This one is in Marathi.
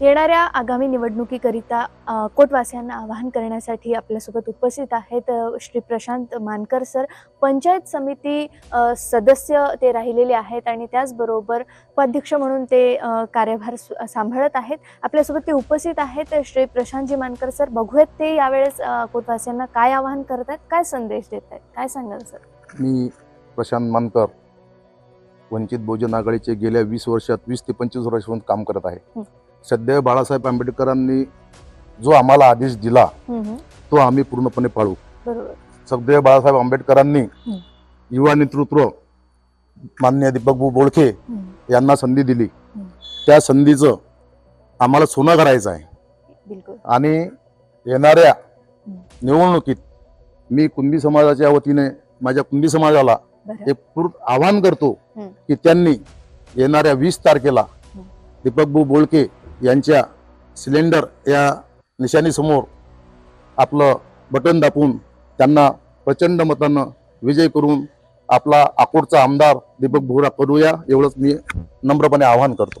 येणाऱ्या आगामी निवडणुकीकरिता कोटवासियांना आवाहन करण्यासाठी आपल्यासोबत उपस्थित आहेत श्री प्रशांत मानकर सर. पंचायत समिती सदस्य ते राहिलेले आहेत आणि त्याचबरोबर उपाध्यक्ष म्हणून ते कार्यभार सांभाळत आहेत. आपल्यासोबत ते उपस्थित आहेत श्री प्रशांतजी मानकर सर. बघूयात ते यावेळेस कोटवासियांना काय आवाहन करत आहेत काय संदेश देत आहेत काय सांगाल सर? मी प्रशांत मानकर वंचित बहुजन आघाडीचे गेल्या वीस वर्षात वीस ते पंचवीस वर्षापासून काम करत आहे. सध्या बाळासाहेब आंबेडकरांनी जो आम्हाला आदेश दिला. तो आम्ही पूर्णपणे पाळू सध्या बाळासाहेब आंबेडकरांनी. युवा नेतृत्व मान्य दीपकभाऊ बोळखे यांना संधी दिली. त्या संधीचं आम्हाला सोनं करायचं आहे बिलकुल आणि येणाऱ्या. निवडणुकीत मी कुंभी समाजाच्या वतीने माझ्या कुंभी समाजाला एक पूर्ण आवाहन करतो. की त्यांनी येणाऱ्या वीस तारखेला. दीपकभाऊ बोळके यांच्या सिलेंडर या निशाणीसमोर आपलं बटन दाबून त्यांना प्रचंड मतानं विजय करून आपला अकोटचा आमदार दीपक भोरा करूया एवढंच मी नम्रपणे आवाहन करतो.